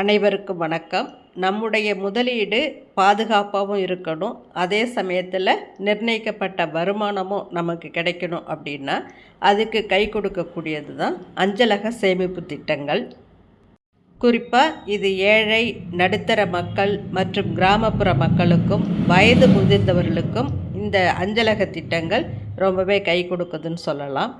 அனைவருக்கும் வணக்கம். நம்முடைய முதலீடு பாதுகாப்பாகவும் இருக்கணும். அதே சமயத்தில் நிர்ணயிக்கப்பட்ட வருமானமும் நமக்கு கிடைக்கணும் அப்படின்னா அதுக்கு கை கொடுக்கக்கூடியது தான் அஞ்சலக சேமிப்பு திட்டங்கள். குறிப்பாக இது ஏழை நடுத்தர மக்கள் மற்றும் கிராமப்புற மக்களுக்கும் வயது முதிர்ந்தவர்களுக்கும் இந்த அஞ்சலக திட்டங்கள் ரொம்பவே கை கொடுக்குதுன்னு சொல்லலாம்.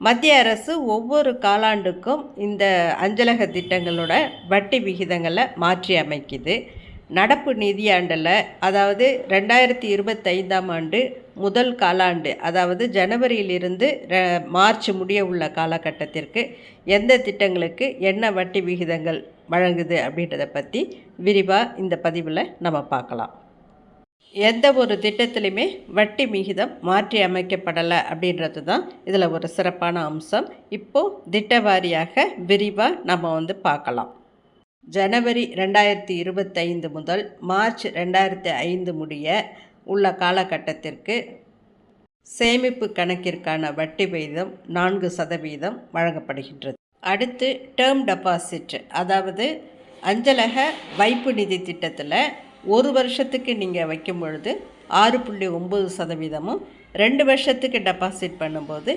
மத்திய அரசு ஒவ்வொரு காலாண்டுக்கும் இந்த அஞ்சலக திட்டங்களோட வட்டி விகிதங்களை மாற்றி அமைக்குது. நடப்பு நிதியாண்டில் அதாவது ரெண்டாயிரத்தி இருபத்தைந்தாம் ஆண்டு முதல் காலாண்டு அதாவது ஜனவரியிலிருந்து ர- மார்ச் முடிய உள்ள காலகட்டத்திற்கு எந்த திட்டங்களுக்கு என்ன வட்டி விகிதங்கள் வழங்குது அப்படின்றத பற்றி விரிவாக இந்த பதிவில் நம்ம பார்க்கலாம். எந்த ஒரு திட்டத்திலையுமே வட்டி விகிதம் மாற்றி அமைக்கப்படலை அப்படின்றது தான் இதில் ஒரு சிறப்பான அம்சம். இப்போது திட்ட வாரியாக விரிவாக நம்ம வந்து பார்க்கலாம். ஜனவரி ரெண்டாயிரத்தி இருபத்தைந்து முதல் மார்ச் ரெண்டாயிரத்தி ஐந்து முடிய உள்ள காலகட்டத்திற்கு சேமிப்பு கணக்கிற்கான வட்டி விகிதம் நான்கு சதவீதம் வழங்கப்படுகின்றது. அடுத்து டேர்ம் டெபாசிட் அதாவது அஞ்சலக வைப்பு நிதி திட்டத்தில் ஒரு வருஷத்துக்கு நீங்கள் வைக்கும் பொழுது ஆறு புள்ளி ஒம்பது சதவீதமும் ரெண்டு வருஷத்துக்கு டெபாசிட் பண்ணும்போது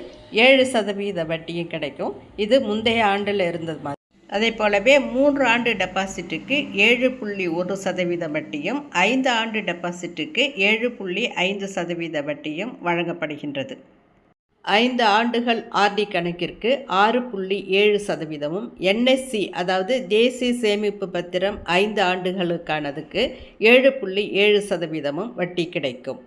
ஏழு சதவீத வட்டியும் கிடைக்கும். இது முந்தைய ஆண்டில் இருந்தது மாதிரி. அதே போலவே மூன்று ஆண்டு டெபாசிட்டுக்கு ஏழு புள்ளி ஒரு சதவீத வட்டியும் ஐந்து ஆண்டு டெபாசிட்டுக்கு ஏழு புள்ளி ஐந்து சதவீத வட்டியும் வழங்கப்படுகின்றது. ஐந்து ஆண்டுகள் ஆர்டி கணக்கிற்கு ஆறு புள்ளி ஏழு சதவீதமும் என்எஸ்சி அதாவது தேசிய சேமிப்பு பத்திரம் ஐந்து ஆண்டுகளுக்கானதுக்கு ஏழு புள்ளி ஏழு சதவீதமும் வட்டி கிடைக்கும்.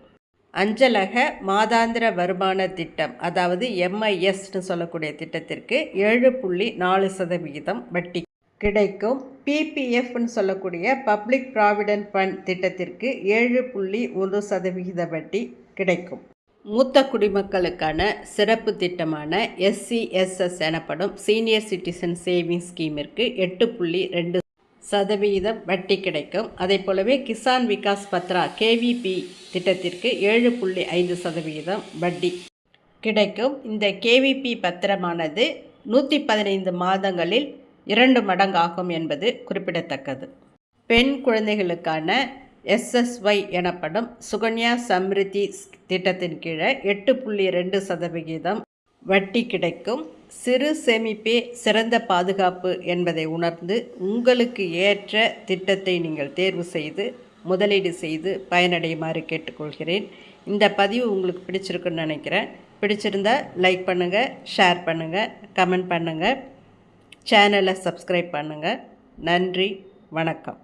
அஞ்சலக மாதாந்திர வருமான திட்டம் அதாவது எம்ஐஎஸ்னு சொல்லக்கூடிய திட்டத்திற்கு ஏழு புள்ளி நாலு சதவிகிதம் வட்டி கிடைக்கும். பிபிஎஃப்னு சொல்லக்கூடிய பப்ளிக் ப்ராவிடென்ட் ஃபண்ட் திட்டத்திற்கு ஏழு புள்ளி ஒரு சதவிகித வட்டி கிடைக்கும். மூத்த குடிமக்களுக்கான சிறப்பு திட்டமான எஸ்சிஎஸ்எஸ் எனப்படும் சீனியர் சிட்டிசன் சேவிங்ஸ் ஸ்கீமிற்கு எட்டு புள்ளி ரெண்டு சதவிகிதம் வட்டி கிடைக்கும். அதே போலவே கிசான் விகாஸ் பத்ரா கேவிபி திட்டத்திற்கு ஏழு புள்ளி ஐந்து சதவீதம் வட்டி கிடைக்கும். இந்த கேவிபி பத்திரமானது நூற்றி பதினைந்து மாதங்களில் இரண்டு மடங்காகும் என்பது குறிப்பிடத்தக்கது. பெண் குழந்தைகளுக்கான எஸ்எஸ்ஒய் எனப்படும் சுகன்யா சம்ரிதி திட்டத்தின் கீழே எட்டு புள்ளி ரெண்டு சதவிகிதம் வட்டி கிடைக்கும். சிறு சேமிப்பே சிறந்த பாதுகாப்பு என்பதை உணர்ந்து உங்களுக்கு ஏற்ற திட்டத்தை நீங்கள் தேர்வு செய்து முதலீடு செய்து பயனடையுமாறு கேட்டுக்கொள்கிறேன். இந்த பதிவு உங்களுக்கு பிடிச்சிருக்குன்னு நினைக்கிறேன். பிடிச்சிருந்தா லைக் பண்ணுங்கள் ஷேர் பண்ணுங்கள் கமெண்ட் பண்ணுங்கள் சேனலை சப்ஸ்கிரைப் பண்ணுங்கள் நன்றி வணக்கம்.